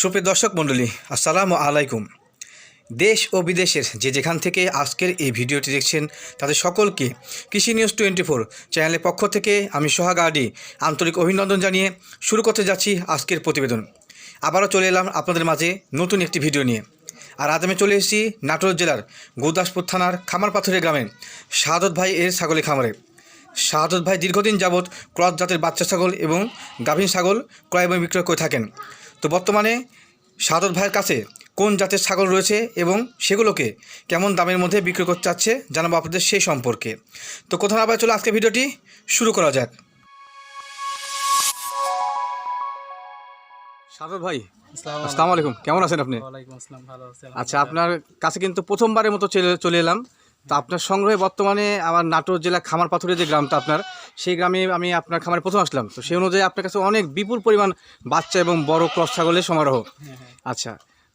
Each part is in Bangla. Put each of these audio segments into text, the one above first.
সুপ্রিয় দর্শক মণ্ডলী, আসসালামু আলাইকুম। দেশ ও বিদেশের যে যেখান থেকে আজকের এই ভিডিওটি দেখছেন, তাদের সকলকে কৃষি নিউজ টোয়েন্টি ফোর চ্যানেলের পক্ষ থেকে আমি সোহাগ আডি আন্তরিক অভিনন্দন জানিয়ে শুরু করতে যাচ্ছি আজকের প্রতিবেদন। আবারও চলে এলাম আপনাদের মাঝে নতুন একটি ভিডিও নিয়ে। আর আজ আমি চলে এসেছি নাটোর জেলার গুরদাসপুর থানার খামারপাথরের গ্রামে শাহাদত ভাই এর ছাগলের খামারে। শাহাদত ভাই দীর্ঘদিন যাবৎ ক্রস জাতের বাচ্চা ছাগল এবং গাভীন ছাগল ক্রয় এবং বিক্রয় করে থাকেন। তো বর্তমানে শাহাদত ভাইয়ের কাছে কোন জাতের ছাগল রয়েছে এবং সেগুলোকে কেমন দামের মধ্যে বিক্রি করতে চাচ্ছে জানাব আপনাদের সেই সম্পর্কে। তো কোথাও আবার চলে আজকে ভিডিওটি শুরু করা যাক। শাহাদত ভাই আসসালামু আলাইকুম। কেমন আছেন আপনি? আচ্ছা আপনার কাছে কিন্তু প্রথমবারের মতো চলে চলে এলাম। তো আপনার সংগ্রহে বর্তমানে আমার নাটোর জেলা খামার পাথরের যে গ্রামটা আপনার সেই গ্রামে আমি আপনার খামারে প্রথম আসলাম। তো সেই অনুযায়ী আপনার কাছে অনেক বিপুল পরিমাণ বাচ্চা এবং বড় ক্রস ছাগলের সমারোহ। হ্যাঁ হ্যাঁ। আচ্ছা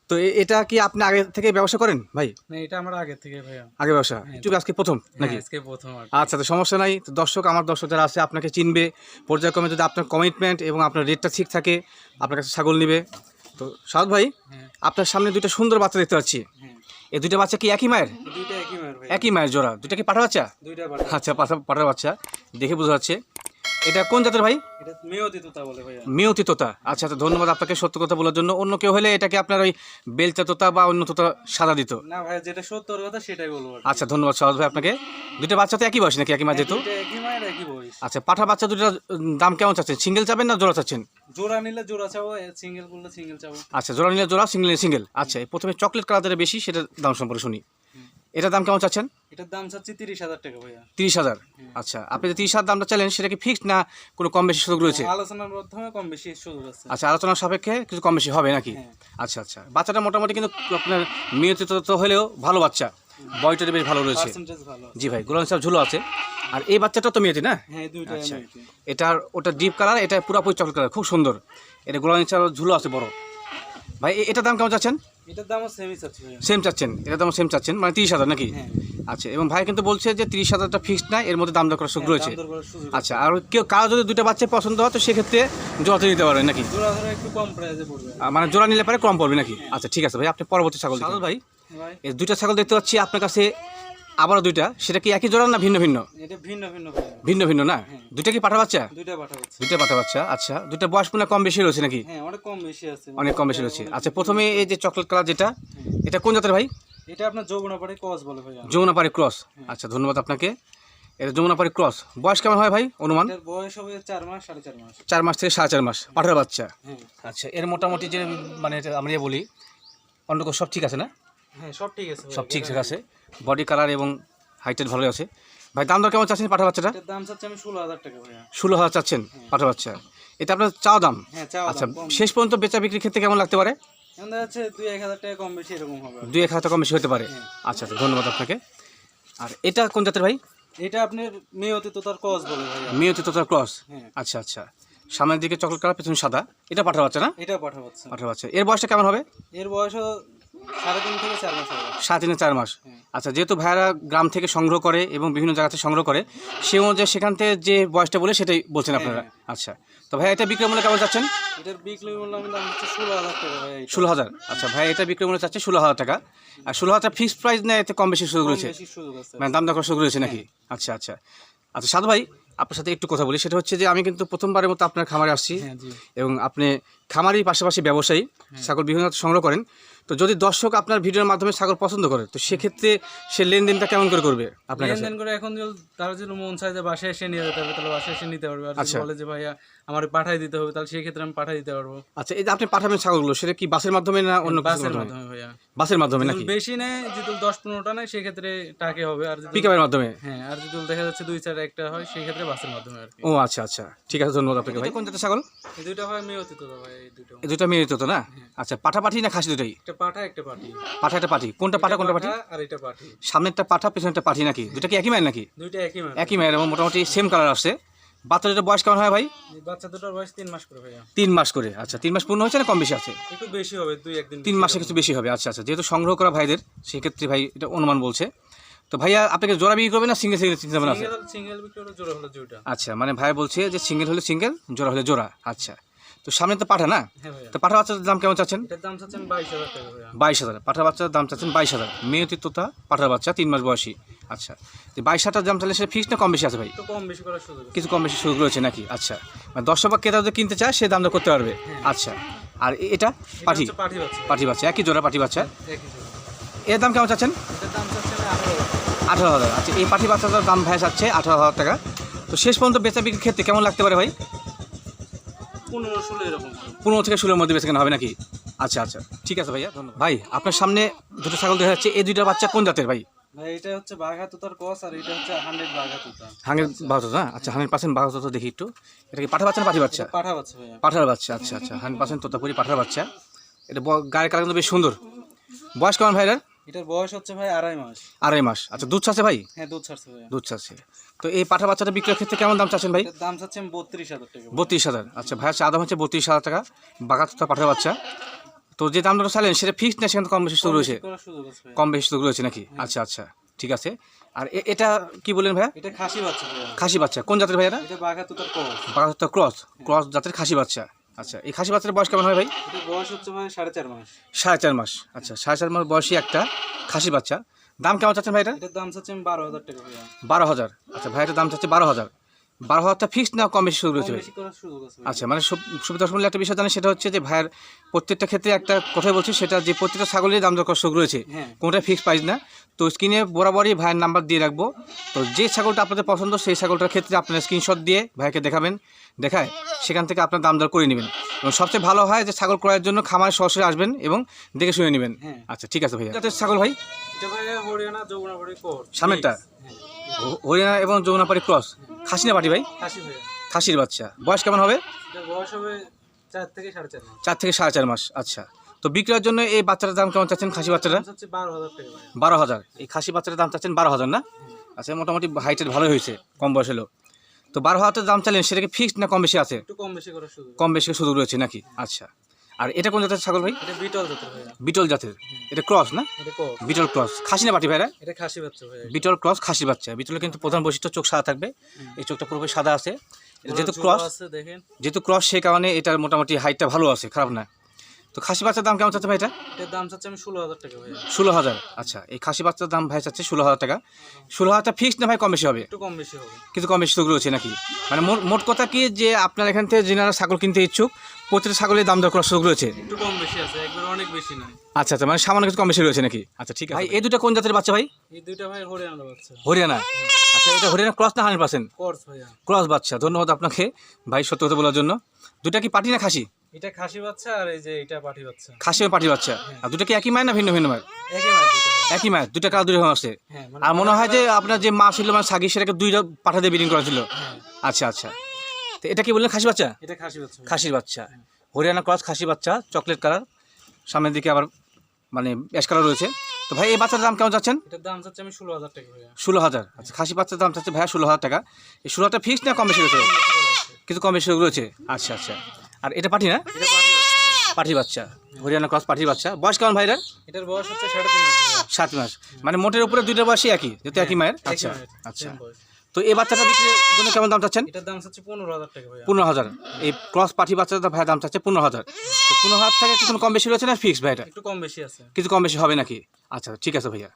তো এটা কি আপনি আগে থেকে ব্যবসা করেন ভাই? না এটা আমার আগে থেকে ভাইয়া। আগে ব্যবসা? চুপ আজকে প্রথম নাকি? হ্যাঁ, আজকে প্রথম আচ্ছা তো সমস্যা নাই। তো দর্শক আমার দর্শক যারা আছে আপনাকে চিনবে। পর্যায়ক্রমে যদি আপনার কমিটমেন্ট এবং আপনার রেটটা ঠিক থাকে আপনার কাছে ছাগল নিবে। তো সাদ ভাই হ্যাঁ। আপনার সামনে দুইটা সুন্দর বাচ্চা দেখতে পাচ্ছি। হ্যাঁ। এই দুইটা বাচ্চা কি একই মায়ের? একই মায়ের জোড়া। দুইটা কি পাঠা বাচ্চা? আচ্ছা পাঠা পাঠা বাচ্চা। দেখে বোঝা যাচ্ছে। এটা কোন জাতের ভাই? মেয়তি তোতা মেয়তি আচ্ছা ধন্যবাদ আপনাকে সত্য কথা বলার জন্য। অন্য কেউ হলে এটাকে আপনার ওই বেলচা তোতা বা অন্য তোতা সাদা দিত। না যেটা কথা সেটাই বলব আচ্ছা ধন্যবাদ সহজ ভাই আপনাকে। দুটো বাচ্চা তো একই বয়স নাকি একই মা যেহেতু? বয়স। আচ্ছা পাঠা বাচ্চা দুটোর দাম কেমন চাচ্ছেন? সিঙ্গেল চাবেন না জোড়া চাচ্ছেন? জোড়া নিলে জোড়া চাবো সিঙ্গেল করলে সিঙ্গেল চাবো। আচ্ছা জোড়া নিলে জোড়া সিঙ্গেল সিঙ্গেল। আচ্ছা প্রথমে চকলেট কালার বেশি সেটা দাম সম্পর্কে শুনি। এটার দাম কেমন চাচ্ছেন? এটার দাম চাচ্ছি তিরিশ হাজার টাকা ভাইয়া। তিরিশ হাজার? আচ্ছা আপনি যে তিরিশ হাজার দামটা চাইলেন সেটা কি ফিক্সড না কোনো কম বেশি সুযোগ রয়েছে? আলোচনার মাধ্যমে কম বেশি সুযোগ আছে। আচ্ছা আলোচনার সাপেক্ষে কিছু কম বেশি হবে নাকি? হ্যাঁ। আচ্ছা আচ্ছা। বাচ্চাটা মোটামুটি কিন্তু আপনার নিয়ন্ত্রিত তো হলেও ভালো বাচ্চা। বয়টা বেশ ভালো রয়েছে। জি ভাই গোলাম সাহেব ঝুলো আছে। আর এই বাচ্চাটা তো মেয়েটি না? হ্যাঁ আচ্ছা। এটার ওটা ডিপ কালার এটা পুরাপুরি চকলেট কালার খুব সুন্দর। এটা গোলাম সাহেব ঝুলো আছে বড়। ভাই এটার দাম কেমন চাচ্ছেন? এটার দামও সেমই চাচ্ছি সেম চাচ্ছেন? এটার সেম চাচ্ছেন? মানে তিরিশ হাজার নাকি? হ্যাঁ। আচ্ছা এবং ভাই কিন্তু বলছে যে তিরিশ হাজারটা ফিক্সড এর মধ্যে দাম দর করার সুযোগ রয়েছে দাম দর করার সুযোগ আচ্ছা আর কেউ কারও যদি দুটো বাচ্চা পছন্দ হয় তো সেক্ষেত্রে জোড়াতে নিতে পারবেন নাকি? জোড়া একটু কম প্রাইসে পড়বে। মানে জোড়া নিলে পরে কম পড়বে নাকি? আচ্ছা ঠিক আছে ভাই আপনি পরবর্তী ছাগল ভাই? দুইটা ছাগল দেখতে পাচ্ছি আপনার কাছে আবারও দুইটা? সেটা কি একই জোড়া না ভিন্ন ভিন্ন? এটা ভিন্ন ভিন্ন ভিন্ন। ভিন্ন না? দুইটা কি পাঠা বাচ্চা দুইটা পাঠাচ্ছি দুইটা পাঠা বাচ্চা আচ্ছা। দুইটা বয়স মনে কম বেশি রয়েছে নাকি? হ্যাঁ অনেক কম বেশি আছে। অনেক কম বেশি রয়েছে। আচ্ছা প্রথমে এই যে চকলেট কালার যেটা এটা কোন জাতের ভাই? এটা আপনার বলে যমুনাপাড়ি ক্রস। আচ্ছা ধন্যবাদ আপনাকে। এটা যমুনাপাড়ি ক্রস। বয়স কেমন হয় ভাই অনুমান? বয়স হবে চার মাস সাড়ে চার মাস। চার মাস থেকে সাড়ে চার মাস। পাঠার বাচ্চা। হ্যাঁ। আচ্ছা এর মোটামুটি যে মানে আমরা যে বলি অন্য সব ঠিক আছে না? হ্যাঁ সব ঠিক আছে। সব ঠিক আছে। বডি কালার এবং হাইটের ভালোই আছে। ভাই দাম দর কেমন চাচ্ছেন পাঠা বাচ্চাটা? দাম চাচ্ছি আমি ষোলো হাজার টাকা ভাইয়া। ষোলো হাজার চাচ্ছেন পাঠা বাচ্চা। এটা আপনার দাম? হ্যাঁ আচ্ছা শেষ পর্যন্ত বেচা বিক্রির ক্ষেত্রে কেমন লাগতে পারে? দুই এক হাজার টাকা কম বেশি এরকম হবে। দুই এক হাজার কম বেশি হতে পারে। আচ্ছা আচ্ছা ধন্যবাদ আপনাকে। আর এটা কোন জাতের ভাই? এটা আপনার মেয়তি তো তার কস বলে মিয়তি তোতার ক্রস? হ্যাঁ। আচ্ছা আচ্ছা। সামনের দিকে চকলেট কালার পেছনে সাদা। এটা পাঠা বাচ্চা না? এটা পাঠাচ্ছে পাঠা বাচ্চা। এর বয়সটা কেমন হবে? এর বয়সও সাড়ে তিন চার মাস হবে। সাত দিনে চার মাস। হ্যাঁ। আচ্ছা যেহেতু ভাইয়ারা গ্রাম থেকে সংগ্রহ করে এবং বিভিন্ন জায়গা থেকে সংগ্রহ করে সে অনুযায়ী সেখান থেকে যে বয়সটা বলে সেটাই বলছেন আপনারা। আচ্ছা তো ভাই এটা বিক্রয় মূল্য কেমন চাচ্ছেন দাম ষোলো হাজার আচ্ছা ভাই এটা বিক্রয় মূল্য চাচ্ছে ষোলো হাজার টাকা। আর ষোলো হাজার ফিক্সড প্রাইস নেয় এতে কম বেশি সুযোগ রয়েছে। মানে দাম দর করার সুযোগ রয়েছে নাকি? আচ্ছা আচ্ছা। আচ্ছা সাধু ভাই আপনার সাথে একটু কথা বলি। সেটা হচ্ছে যে আমি কিন্তু প্রথমবারের মতো আপনার খামারে আসছি হ্যাঁ এবং আপনি খামারি পাশাপাশি ব্যবসায়ী ছাগল বিভিন্ন সংগ্রহ করেন। তো যদি দর্শক আপনার ভিডিওর মাধ্যমে ছাগল পছন্দ করে তো সেক্ষেত্রে সে লেনদেনটা কেমন করে করবে আপনার কাছে? লেনদেন করে এখন তার যদি মন চায় যে বাসায় এসে নিয়ে যেতে হবে তাহলে বাসায় এসে নিতে পারবে। আর যদি আচ্ছা। বলে যে ভাইয়া আমার পাঠাই দিতে হবে তাহলে সেই ক্ষেত্রে আমি পাঠাই দিতে পারব। আচ্ছা এই যে আপনি পাঠাবেন ছাগলগুলো সেটা কি বাসের মাধ্যমে না অন্য বাসের মাধ্যমে? ভাইয়া। বাসের মাধ্যমে নাকি? বেশি নেয় যদি দশ পনেরোটা নেয় সেক্ষেত্রে টাকে হবে। আর যদি পিকআপের মাধ্যমে? হ্যাঁ আর যদি দেখা যাচ্ছে দুই চার একটা হয় সেই ক্ষেত্রে বাসের মাধ্যমে আর ও আচ্ছা আচ্ছা। ঠিক আছে ধন্যবাদ আপনাকে ভাই। কোন জাতের ছাগল? এই দুইটা হয় মেয়ে অতীত ভাই এই দুটো এই দুটো মেয়ে তো না আচ্ছা পাঠা পাঠি না খাসি দুটোই? পাঠা একটা পাটি পাঠা একটা পাঠি। কোনটা পাঠা কোনটা পাঠি আর এটা পাটি সামনেরটা পাঠা পেছনেরটা পাঠি নাকি? দুটা কি একই মায়ের নাকি? দুইটা একই একই মায়ের এবং মোটামুটি সেম কালার আসছে। বাচ্চা দুটো বয়স কেমন হয় ভাই? বাচ্চা দুটোর বয়স তিন মাস করে ভাইয়া। তিন মাস করে। আচ্ছা তিন মাস পূর্ণ হয়েছে না কম বেশি আছে? একটু বেশি হবে দুই একদিন তিন মাসে কিছু বেশি হবে। আচ্ছা আচ্ছা যেহেতু সংগ্রহ করা ভাইদের সেক্ষেত্রে ভাই এটা অনুমান বলছে। তো ভাইয়া আপনাকে জোড়া বিক্রি করবে না সিঙ্গেল সিঙ্গেল চিন্তা ভাবনা আছে? সিঙ্গেল সিঙ্গেল বিক্রি হলে জোড়া হলো দুইটা। আচ্ছা মানে ভাই বলছে যে সিঙ্গেল হলে সিঙ্গেল জোড়া হলে জোড়া। আচ্ছা। তো সামনে তো পাঠা না? হ্যাঁ তো পাঠা বাচ্চার দাম কেমন চাচ্ছেন? বাইশ হাজার পাঠা বাচ্চার দাম চাচ্ছেন বাইশ হাজার। মেয়তি তোতা পাঠা বাচ্চা তিন মাস বয়সী। আচ্ছা। তো বাইশ হাজার দাম চাইলে সেটা ফিক্সড না কম বেশি আছে ভাই? কম বেশি করার কিছু কম বেশি সুযোগ রয়েছে নাকি? আচ্ছা। মানে দর্শক বা ক্রেতা যদি কিনতে চায় সে দাম দর করতে পারবে। আচ্ছা। আর এটা? পাঠি। পাঠি বাচ্চা। একই জোড়া পাঠি বাচ্চা? এর দাম কেমন চাচ্ছেন? আঠারো হাজার। আচ্ছা এই পাঠি বাচ্চাটার দাম ভাই চাচ্ছে আঠারো হাজার টাকা। তো শেষ পর্যন্ত বেচা বিক্রির ক্ষেত্রে কেমন লাগতে পারে ভাই? পনেরো ষোলো এরকম। পনেরো থেকে ষোলোর মধ্যে কেনা হবে নাকি? আচ্ছা আচ্ছা। ঠিক আছে ভাইয়া ধন্যবাদ। ভাই আপনার সামনে দুটো ছাগল দেখা যাচ্ছে। এই দুইটা বাচ্চা কোন জাতের ভাই? ভাই এটা হচ্ছে কস আর এটা হচ্ছে হান্ড্রেড আচ্ছা হান্ড্রেড পার্সেন্ট বাহাত্তর দেখি একটু। এটা কি পাঠা বাচ্চা না পাঠি বাচ্চা? পাঠা বাচ্চা পাঠার বাচ্চা আচ্ছা আচ্ছা। হান্ড্রেড পার্সেন্ট তোতাপুরি পাঠার বাচ্চা। এটা গায়ের কালার কিন্তু বেশ সুন্দর। বয়স কেমন ভাইরার এটার বয়স হচ্ছে ভাই আড়াই মাস। আড়াই মাস। আচ্ছা দুধ চাচ্ছে ভাই? হ্যাঁ দুধ ছাড়ছে ভাইয়া দুধ চাচ্ছে তো এই পাঠা বাচ্চাটা বিক্রয়ের ক্ষেত্রে কেমন দাম চাচ্ছেন ভাই? দাম চাচ্ছেন বত্রিশ হাজার টাকা। বত্রিশ হাজার। আচ্ছা ভাইয়ের চা দাম হচ্ছে বত্রিশ হাজার টাকা। বাগাতোতা পাঠার বাচ্চা। তো যে দামটা চাইলেন সেটা ফিক্সড না সেখানে কম বেশি সুযোগ রয়েছে আছে ভাইয়া। কম বেশি সুযোগ রয়েছে নাকি? আচ্ছা আচ্ছা ঠিক আছে। আর এটা কি বললেন ভাইয়া? এটা খাসি বাচ্চা খাসি বাচ্চা। কোন জাতের ভাইয়ারা এটা? বাঘা কস বাগাতোতা ক্রস। ক্রস জাতের খাসি বাচ্চা। আচ্ছা এই খাসি বাচ্চার বয়স কেমন হয় ভাই? বয়স হচ্ছে ভাই সাড়ে চার মাস। সাড়ে চার মাস। আচ্ছা সাড়ে চার মাস বয়সী একটা খাসি বাচ্চা। দাম কেমন চাচ্ছেন ভাই এটা? এটার দাম চাচ্ছেন বারো হাজার টাকা বারো হাজার। আচ্ছা ভাই এটার দাম চাচ্ছে বারো হাজার। বারো হাজারটা ফিক্সড না কম বেশি সুযোগ রয়েছে সুযোগ। আচ্ছা মানে সব- সুবিধা অসুবিধা একটা বিষয় জানেন সেটা হচ্ছে যে ভাইয়ের প্রত্যেকটা ক্ষেত্রে একটা কথাই বলছি সেটা যে প্রত্যেকটা ছাগলের দাম দর কষ্ট রয়েছে কোনটা ফিক্সড প্রাইস না। তো স্ক্রিনে বরাবরই ভাইয়ের নাম্বার দিয়ে রাখব। তো যে ছাগলটা আপনাদের পছন্দ সেই ছাগলটার ক্ষেত্রে আপনারা স্ক্রিনশট দিয়ে ভাইকে দেখাবেন। দেখায় সেখান থেকে আপনার দাম দর করে নেবেন। এবং সবচেয়ে ভালো হয় যে ছাগল ক্রয়ের জন্য খামারে সরাসরি আসবেন এবং দেখে শুনে নেবেন। হ্যাঁ। আচ্ছা ঠিক আছে ভাইয়া। জাতের ছাগল ভাই? সামনেরটা? হ্যাঁ। হরিয়ানা এবং যমুনাপাড়ি ক্রস। খাসি না পাটি ভাই? খাসির বাচ্চা। বয়স কেমন হবে? বয়স হবে চার থেকে সাড়ে চার মাস। আচ্ছা। তো বিক্রয়ের জন্য এই বাচ্চাটার দাম কেমন চাচ্ছেন খাসি বাচ্চাটা? বারো হাজার এই খাসি বাচ্চাটার দাম চাচ্ছেন বারো হাজার না? আচ্ছা মোটামুটি হাইটের ভালোই হয়েছে কম বয়স হলো তো বারো হাজার দাম চাইলেন সেটা কি ফিক্সড না কম বেশি আছে? কম বেশি সুযোগ। কম বেশি সুযোগ রয়েছে নাকি? আচ্ছা। আর এটা কোন জাতের ছাগল ভাই? এটা বিটল জাতের বিটল জাতের। এটা ক্রস না? বিটল ক্রস খাসি না বাটি ভাইরা? এটা খাসি বাচ্চা বিটল ক্রস খাসির বাচ্চা। বিটলের কিন্তু প্রধান বৈশিষ্ট্য চোখ সাদা থাকবে। এই চোখটা পুরোপুরি সাদা আছে। যেহেতু ক্রস আছে যেহেতু ক্রস সেই কারণে এটার মোটামুটি হাইটটা ভালো আছে খারাপ না। তো খাসি বাচ্চার দাম কেমন চাচ্ছে ভাই এটা? এটার দাম চাচ্ছে আমি ষোলো হাজার টাকা ভাইয়া। ষোলো হাজার। আচ্ছা এই খাসি বাচ্চার দাম ভাই চাচ্ছে ষোলো হাজার টাকা। ষোলো হাজারটা ফিক্সড না ভাই কম বেশি হবে? একটু কম বেশি হবে। কিন্তু কম বেশি সুযোগ রয়েছে নাকি? মানে মোট কথা কি যে আপনার এখান থেকে যেনারা ছাগল কিনতে ইচ্ছুক প্রতিটা ছাগলের দাম দর করার সুযোগ রয়েছে? একটু কম বেশি আছে একবার অনেক বেশি নয় আচ্ছা আচ্ছা মানে সামান্য কিছু কম বেশি রয়েছে নাকি? আচ্ছা ঠিক আছে। ভাই এই দুটো কোন জাতের বাচ্চা ভাই? এই দুইটা ভাই হরিয়ানা বাচ্চা। হরিয়ানা। আচ্ছা এটা হরিয়ানা ক্রস না হান্ড্রেড পার্সেন্ট কোর্স ভাইয়া। ক্রস বাচ্চা ধন্যবাদ আপনাকে ভাই সত্য কথা বলার জন্য। দুটা কি পাটি না খাসি? এটা খাসি বাচ্চা আর এই যে এটা পাঠি বাচ্চা। খাসি পাটি বাচ্চা। আর দুটা কি একই মায়ের না ভিন্ন ভিন্ন মায়ের? একই ভাইয়া। একই মায়ের দুটা কালা দুটো আছে। হ্যাঁ মানে আর মনে হয় যে আপনার যে মা ছিল মানে সাগি সেটাকে দুইটা পাঠা দিয়ে বিডিং করা ছিল হ্যাঁ, আচ্ছা আচ্ছা। তো এটা কি বললেন খাসি বাচ্চা? এটা খাসি বাচ্চা। খাসির বাচ্চা। হরিয়ানা ক্রস খাসি বাচ্চা চকলেট কালার। সামনের দিকে আবার মানে অ্যাশ কালার রয়েছে। তো ভাই এই বাচ্চার দাম কেমন যাচ্ছেন এটার দাম চাচ্ছে আমি ষোলো হাজার টাকা ষোলো হাজার। আচ্ছা খাসি বাচ্চার দাম চাচ্ছে ভাইয়া ষোলো হাজার টাকা। এই ষোলো হাজার ফিক্সড না কম বেশি রয়েছে। কিন্তু কম বেশি রয়েছে। আচ্ছা আচ্ছা। আর এটা পাঠি না? এটা পাঠি বাচ্চা। হরিয়ানা ক্রস পাঠির বাচ্চা। বয়স কেমন ভাইরা এটার বয়স হচ্ছে সাড়ে তিন মাস। সাত মাস। মানে মোটের উপরে দুইটা বয়সই একই যেহেতু একই মায়ের? আচ্ছা আচ্ছা। তো এই বাচ্চাটা বিক্রির জন্য কেমন দাম চাচ্ছেন? এটার দাম চাচ্ছে পনেরো হাজার টাকা পনেরো হাজার। এই ক্রস পাঠি বাচ্চাটা ভাইয়ের দাম চাচ্ছে পনেরো হাজার। তো পনেরো হাজার থেকে কিছু কম বেশি রয়েছে না ফিক্স ভাই এটা একটু কম বেশি আছে। কিছু কম বেশি হবে নাকি? আচ্ছা ঠিক আছে ভাইয়া।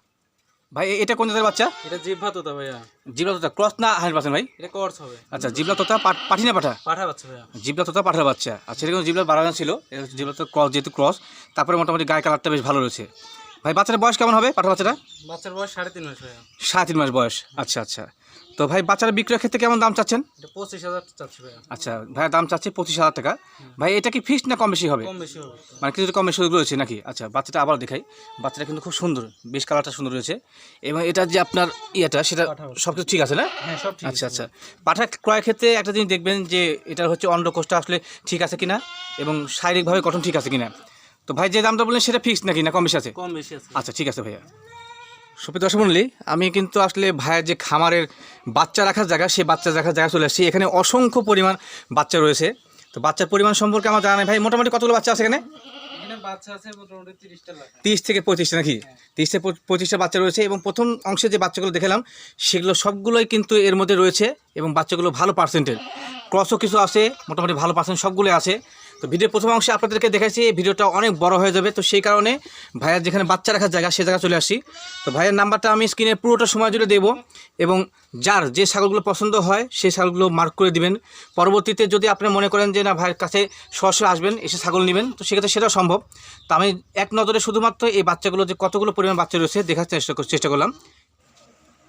ভাই এটা কোন জাতের বাচ্চা? এটা জিভা তোতা ভাইয়া। জিভা তোতা। ক্রস না হান্ড্রেড পার্সেন্ট ভাই? এটা কোর্স হবে। আচ্ছা জিবলা তোতা পাঠি না পাঠা? পাঠা বাচ্চা ভাইয়া। জিবলা তোতা পাঠা বাচ্চা। আচ্ছা এটা কিন্তু জিবলা বাড়ানো ছিল। জিবলা তো ক্রস যেহেতু ক্রস তারপরে মোটামুটি গায়ে কালারটা বেশ ভালো রয়েছে। ভাই বাচ্চাটার বয়স কেমন হবে পাঠা বাচ্চাটা? বাচ্চার বয়স সাড়ে তিন মাস ভাইয়া। সাড়ে তিন মাস বয়স। আচ্ছা আচ্ছা। তো ভাই বাচ্চারা বিক্রয়ের ক্ষেত্রে কেমন দাম চাচ্ছেন? পঁচিশ হাজার চাচ্ছে ভাইয়া। আচ্ছা ভাই দাম চাচ্ছে পঁচিশ হাজার টাকা। ভাই এটা কি ফিক্সড না কম বেশি হবে? কম বেশি হবে। মানে কিছু কম বেশি রয়েছে নাকি? আচ্ছা বাচ্চাটা আবার দেখাই। বাচ্চাটা কিন্তু খুব সুন্দর। বেশ কালারটা সুন্দর রয়েছে। এবং এটা যে আপনার ইয়েটা সেটা সব কিছু ঠিক আছে না? হ্যাঁ সব ঠিক আচ্ছা আচ্ছা। পাঠা ক্রয়ের ক্ষেত্রে একটা জিনিস দেখবেন যে এটা হচ্ছে অন্ডকোষটা আসলে ঠিক আছে কিনা? এবং শারীরিকভাবে গঠন ঠিক আছে কিনা? তো ভাই যে দামটা বললেন সেটা ফিক্সড নাকি না কম বেশি আছে? কম বেশি আছে। আচ্ছা ঠিক আছে ভাইয়া। সুপ্রিয় দর্শক মণ্ডলী আমি কিন্তু আসলে ভাইয়ের যে খামারের বাচ্চা রাখার জায়গা সেই বাচ্চা রাখার জায়গা চলে আসছি। এখানে অসংখ্য পরিমাণ বাচ্চা রয়েছে। তো বাচ্চার পরিমাণ সম্পর্কে আমার জানা নেই। ভাই মোটামুটি কতগুলো বাচ্চা আছে এখানে? এখানে বাচ্চা আছে মোটামুটি তিরিশ থেকে পঁচিশটা নাকি? তিরিশ থেকে পঁচিশটা বাচ্চা রয়েছে এবং প্রথম অংশে যে বাচ্চাগুলো দেখালাম সেগুলো সবগুলোই কিন্তু এর মধ্যে রয়েছে এবং বাচ্চাগুলো ভালো পার্সেন্টের ক্রসও কিছু আছে মোটামুটি ভালো পার্সেন্ট সবগুলো আছে। তো ভিডিওর প্রথম অংশে আপনাদেরকে দেখাচ্ছি এই ভিডিওটা অনেক বড় হয়ে যাবে। তো সেই কারণে ভাইয়ের যেখানে বাচ্চা রাখার জায়গা, সে জায়গা চলে আসি। তো ভাইয়ের নাম্বারটা আমি স্ক্রিনে পুরোটা সময় জুড়ে দেবো এবং যার যে ছাগলগুলো পছন্দ হয়, সেই ছাগলগুলো মার্ক করে দিবেন। পরবর্তীতে যদি আপনি মনে করেন যে, না, ভাইয়ের কাছে সরাসরি আসবেন, এসে ছাগল নেবেন, তো সেক্ষেত্রে সেটাও সম্ভব। তো আমি এক নজরে শুধুমাত্র এই বাচ্চাগুলো যে কতগুলো পরিমাণ বাচ্চা রয়েছে, দেখার চেষ্টা চেষ্টা করলাম।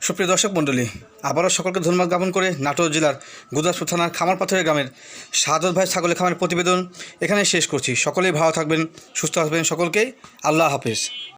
সুপ্রিয় দর্শক মণ্ডলী, আবারও সকলকে ধন্যবাদ জ্ঞাপন করে নাটোর জেলার গুদাসপুর থানার খামারপাথরের গ্রামের সাদত ভাই ছাগলের খামারের প্রতিবেদন এখানে শেষ করছি। সকলেই ভালো থাকবেন, সুস্থ থাকবেন সকলকেই। আল্লাহ হাফেজ।